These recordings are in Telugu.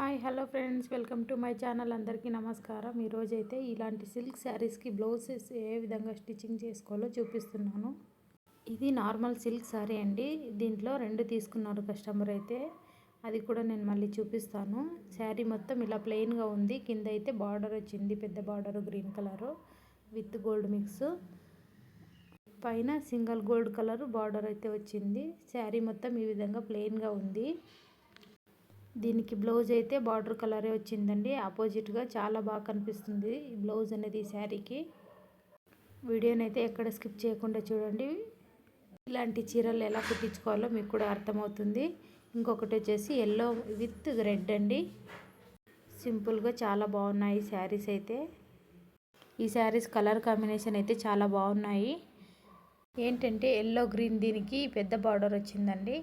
Hi hello friends. Welcome to my channel. అందరికీ నమస్కారం. ఈరోజైతే ఇలాంటి సిల్క్ శారీస్కి బ్లౌజెస్ ఏ విధంగా స్టిచ్చింగ్ చేసుకోవాలో చూపిస్తున్నాను. ఇది నార్మల్ సిల్క్ శారీ అండి. దీంట్లో రెండు తీసుకున్నారు కస్టమర్ అయితే. అది కూడా నేను మళ్ళీ చూపిస్తాను. శారీ మొత్తం ఇలా ప్లెయిన్గా ఉంది. కింద అయితే బార్డర్ వచ్చింది. పెద్ద border green colour with gold mix. పైన సింగిల్ గోల్డ్ కలర్ బార్డర్ అయితే వచ్చింది. శారీ మొత్తం ఈ విధంగా ప్లెయిన్గా ఉంది. దీనికి బ్లౌజ్ అయితే బార్డర్ కలరే వచ్చిందండి. ఆపోజిట్గా చాలా బాగా కనిపిస్తుంది ఈ బ్లౌజ్ అనేది ఈ శారీకి. వీడియోని అయితే ఎక్కడ స్కిప్ చేయకుండా చూడండి. ఇలాంటి చీరలు ఎలా కుట్టించుకోవాలో మీకు కూడా అర్థమవుతుంది. ఇంకొకటి వచ్చేసి ఎల్లో విత్ రెడ్ అండి. సింపుల్గా చాలా బాగున్నాయి శారీస్ అయితే. ఈ శారీస్ కలర్ కాంబినేషన్ అయితే చాలా బాగున్నాయి. ఏంటంటే ఎల్లో గ్రీన్ దీనికి పెద్ద బార్డర్ వచ్చిందండి.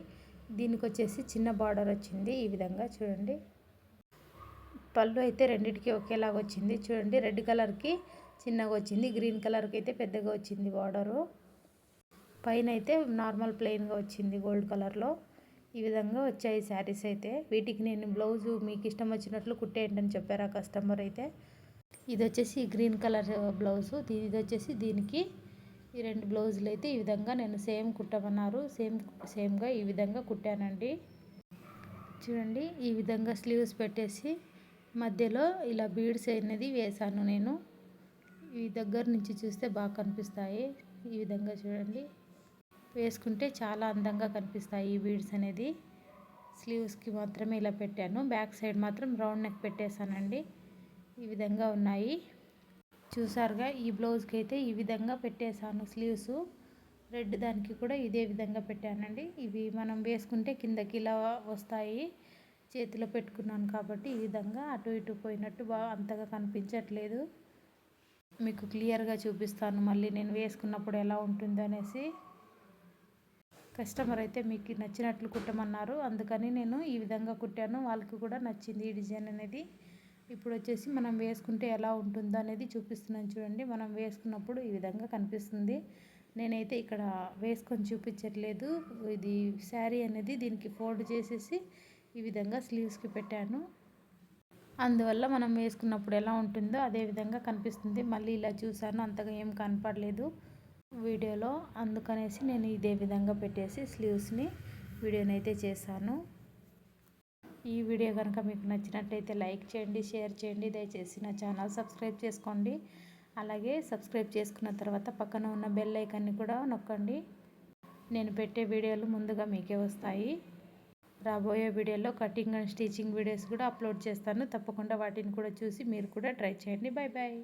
దీనికి వచ్చేసి చిన్న బార్డర్ వచ్చింది. ఈ విధంగా చూడండి. పళ్ళు అయితే రెండింటికి ఒకేలాగా వచ్చింది. చూడండి రెడ్ కలర్కి చిన్నగా వచ్చింది. గ్రీన్ కలర్కి అయితే పెద్దగా వచ్చింది బార్డరు. పైన అయితే నార్మల్ ప్లెయిన్గా వచ్చింది గోల్డ్ కలర్లో. ఈ విధంగా వచ్చాయి శారీస్ అయితే. వీటికి నేను బ్లౌజు మీకు ఇష్టం వచ్చినట్లు కుట్టేయండి అని చెప్పారు ఆ కస్టమర్ అయితే. ఇది వచ్చేసి గ్రీన్ కలర్ బ్లౌజు. ఇది వచ్చేసి దీనికి ఈ రెండు బ్లౌజులు అయితే ఈ విధంగా నేను సేమ్ కుట్టమన్నారు. సేమ్ సేమ్గా ఈ విధంగా కుట్టానండి. చూడండి ఈ విధంగా స్లీవ్స్ పెట్టేసి మధ్యలో ఇలా బీడ్స్ అనేది వేసాను నేను. ఈ దగ్గర నుంచి చూస్తే బాగా కనిపిస్తాయి. ఈ విధంగా చూడండి. వేసుకుంటే చాలా అందంగా కనిపిస్తాయి ఈ బీడ్స్ అనేది. స్లీవ్స్కి మాత్రమే ఇలా పెట్టాను. బ్యాక్ సైడ్ మాత్రం రౌండ్ నెక్ పెట్టేశానండి. ఈ విధంగా ఉన్నాయి. చూసారుగా ఈ బ్లౌజ్కి అయితే ఈ విధంగా పెట్టేశాను స్లీవ్స్. రెడ్ దానికి కూడా ఇదే విధంగా పెట్టానండి. ఇవి మనం వేసుకుంటే కిందకి ఇలా వస్తాయి. చేతిలో పెట్టుకున్నాను కాబట్టి ఈ విధంగా అటు ఇటు పోయినట్టు బాగా అంతగా కనిపించట్లేదు. మీకు క్లియర్గా చూపిస్తాను మళ్ళీ నేను వేసుకున్నప్పుడు ఎలా ఉంటుంది అనేసి. కస్టమర్ అయితే మీకు నచ్చినట్లు కుట్టమన్నారు. అందుకని నేను ఈ విధంగా కుట్టాను. వాళ్ళకి కూడా నచ్చింది ఈ డిజైన్ అనేది. ఇప్పుడు వచ్చేసి మనం వేసుకుంటే ఎలా ఉంటుందో అనేది చూపిస్తున్నాను చూడండి. మనం వేసుకున్నప్పుడు ఈ విధంగా కనిపిస్తుంది. నేనైతే ఇక్కడ వేసుకొని చూపించట్లేదు. ఇది శారీ అనేది దీనికి ఫోల్డ్ చేసేసి ఈ విధంగా స్లీవ్స్కి పెట్టాను. అందువల్ల మనం వేసుకున్నప్పుడు ఎలా ఉంటుందో అదే విధంగా కనిపిస్తుంది. మళ్ళీ ఇలా చూసాను అంతగా ఏం కనపడలేదు వీడియోలో. అందుకనేసి నేను ఇదే విధంగా పెట్టేసి స్లీవ్స్ని వీడియోనైతే చేశాను. ఈ వీడియో కనుక మీకు నచ్చినట్టయితే లైక్ చేయండి షేర్ చేయండి దయచేసి నా ఛానల్ సబ్స్క్రైబ్ చేసుకోండి. అలాగే సబ్స్క్రైబ్ చేసుకున్న తర్వాత పక్కన ఉన్న బెల్ ఐకాన్ని కూడా నొక్కండి. నేను పెట్టే వీడియోలు ముందుగా మీకే వస్తాయి. రాబోయే వీడియోలో కటింగ్ అండ్ స్టిచ్చింగ్ వీడియోస్ కూడా అప్లోడ్ చేస్తాను. తప్పకుండా వాటిని కూడా చూసి మీరు కూడా ట్రై చేయండి. Bye bye